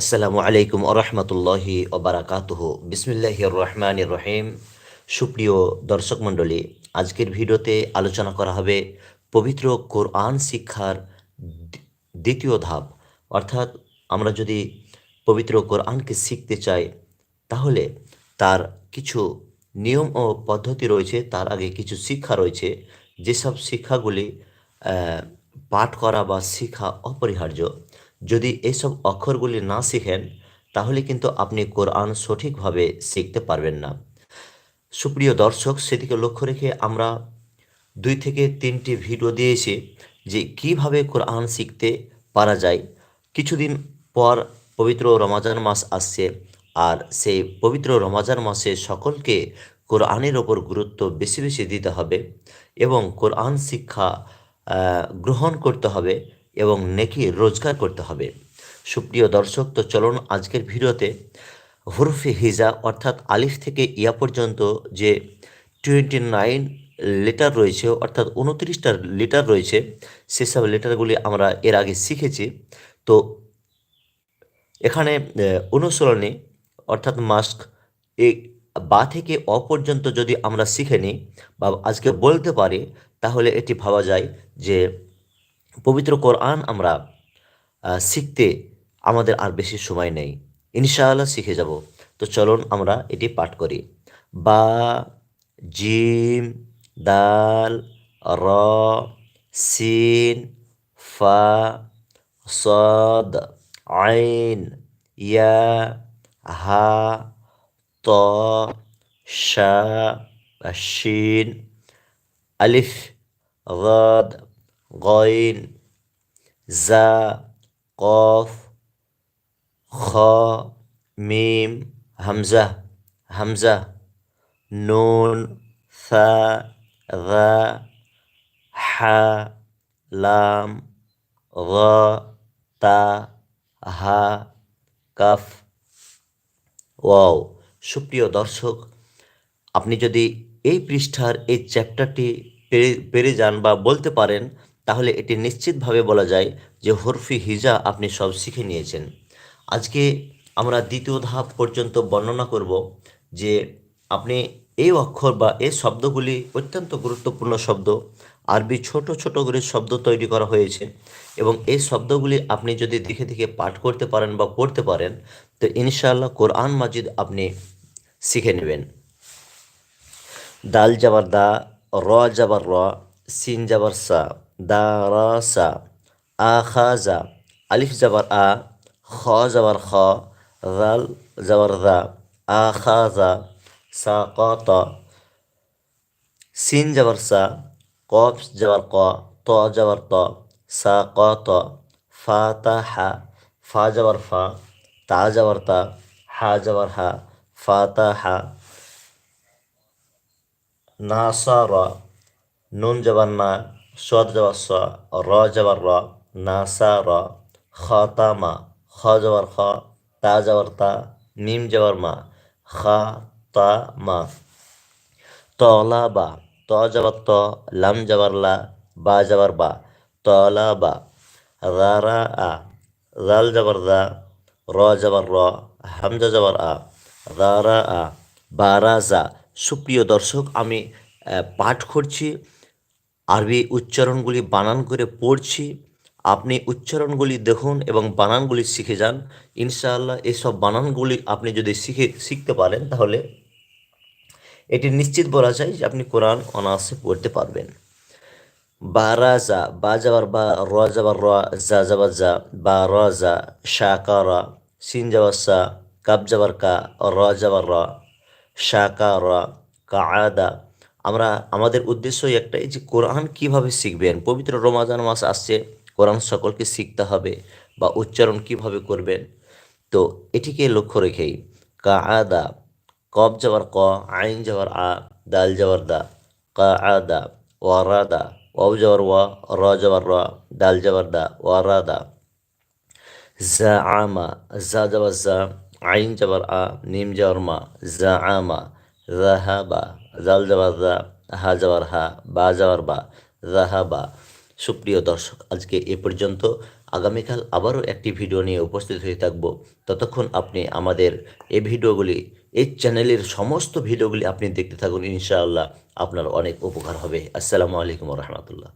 আসসালামু আলাইকুম আরহামতুল্লাহি ওবারাকাতুহ বিসমিল্লাহ রহমান রহিম। সুপ্রিয় দর্শক মণ্ডলী, আজকের ভিডিওতে আলোচনা করা হবে পবিত্র কোরআন শিক্ষার দ্বিতীয় ধাপ। অর্থাৎ আমরা যদি পবিত্র কোরআনকে শিখতে চাই, তাহলে তার কিছু নিয়ম ও পদ্ধতি রয়েছে, তার আগে কিছু শিক্ষা রয়েছে। যেসব শিক্ষাগুলি পাঠ করা বা শেখা অপরিহার্য যদি এসব অক্ষরগুলি না শিখেন, তাহলে কিন্তু আপনি কোরআন সঠিকভাবে শিখতে পারবেন না। সুপ্রিয় দর্শক, সেদিকে লক্ষ্য রেখে আমরা দুই থেকে তিনটি ভিডিও দিয়েছি যে কীভাবে কোরআন শিখতে পারা যায়। কিছুদিন পর পবিত্র রমাজান মাস আসছে আর সেই পবিত্র রমাজান মাসে সকলকে কোরআনের ওপর গুরুত্ব বেশি বেশি দিতে হবে এবং কোরআন শিক্ষা গ্রহণ করতে হবে। এবং নেকি রোজগার করতে হবে। সুপ্রিয় দর্শক, তো চলুন আজকের ভিডিওতে হরফে হিজা অর্থাৎ আলিফ থেকে ইয়া পর্যন্ত যে টোয়েন্টি নাইন লেটার রয়েছে, অর্থাৎ উনত্রিশটা লেটার রয়েছে সেসব লেটারগুলি আমরা এর আগে শিখেছি। তো এখানে অনুসরণে অর্থাৎ মাস্ক এই বা থেকে অ পর্যন্ত যদি আমরা শিখে নিই বা আজকে বলতে পারি, তাহলে এটি ভাবা যায় যে পবিত্র কোরআন আমরা শিখতে আমাদের আর বেশি সময় নেই। ইনশাআল্লাহ শিখে যাব। তো চলুন আমরা এটি পাঠ করি। বা, জিম, দাল, র, সিন, ফা, সদ, আইন, ইয়া, হা, ত, শা, শিন, আলিফ রদ গইন, জা, কফ, খ, মিম, হামজা হামজা, নুন, সা, রা, হা, লাম র তা, হা, কাফ। ওয়াও, সুপ্রিয় দর্শক, আপনি যদি এই পৃষ্ঠার এই চ্যাপ্টারটি পেরে পেরে যান বা বলতে পারেন তাহলে এটি নিশ্চিতভাবে বলা যায় যে হরফি হিজা আপনি সব শিখে নিয়েছেন। আজকে আমরা দ্বিতীয় ধাপ পর্যন্ত বর্ণনা করব যে আপনি এই অক্ষর বা এই শব্দগুলি অত্যন্ত গুরুত্বপূর্ণ শব্দ, আরবি ছোট ছোট করে শব্দ তৈরি করা হয়েছে এবং এই শব্দগুলি আপনি যদি দেখে দেখে পাঠ করতে পারেন বা পড়তে পারেন, তো ইনশাআল্লাহ কোরআন মাজিদ আপনি শিখে নেবেন। দাল যাবার দা, র যাবার র, সিন যাবার সা দা রা সা আ খা আলিফ যাবার আ খ যাবার খ রাল যাবার দা আ খা যা সা ক ত সিন যাবার সা কফ যাবার ক ত যাবার ত সা ক ত ফা হা ফা তা যাবার তা হা যাবার হা ফা তা হা নাসারা নুন যাবার না সদ যাবার স, র যাবার র নাসারা খাতামা খ যাবার খ তা যাবার তা, মিম যাবার মা, খা তা মা। তলা বা, ত যাবার ত, লাম যাবার লা, বা যাবার বা। তলা বা রারা আ রাল যাবার দা, র যাবার র, হামজা যাবার আ রারা আ বারাজা সুপ্রিয় দর্শক, আমি পাঠ করছি। আরবি উচ্চারণগুলি বানান করে পড়ছি। আপনি উচ্চারণগুলি দেখুন এবং বানানগুলি শিখে যান। ইনশাআল্লাহ এসব বানানগুলি আপনি যদি শিখে, শিখতে পারেন তাহলে এটি নিশ্চিত বলা যায় যে আপনি কোরআন অনায়াসে পড়তে পারবেন। বারাজা বা যাবার বা, র যাবার র যা যাবার যা বা র জা শাকা র, সিন যাবার সা, কাব যাবার কা, র যাবার র শাকা র কাআদা আমরা, আমাদের উদ্দেশ্যই একটাই যে কোরআন কীভাবে শিখবেন? পবিত্র রমাজান মাস আসছে, কোরআন সকলকে শিখতে হবে বা উচ্চারণ কীভাবে করবেন? তো এটিকে লক্ষ্য রেখেই, কাআদা কব যাবার ক, আইন যাবার আ, দাল যাবার দা কা আদা ওয়ারাদা ওয়াও যাওয়ার ওয়া, র যাবার র, দাল যাবার দা ওয়ারাদা জাআমা জা যাবার জা আইন যাবার আ, নিম যাবার মা জাআমা জাহাবা জাল যাওয়ার জা হা যাওয়ার হা, বা যাওয়ার বা জাহাবা সুপ্রিয় দর্শক, আজকে এ পর্যন্ত। আগামীকাল আবারও একটি ভিডিও নিয়ে উপস্থিত হয়ে থাকব। ততক্ষণ আপনি আমাদের এই ভিডিওগুলি এই চ্যানেলের সমস্ত ভিডিওগুলি আপনি দেখতে থাকুন, ইনশাআল্লাহ আপনার অনেক উপকার হবে। আসসালামু আলাইকুম রহমতুল্লাহ।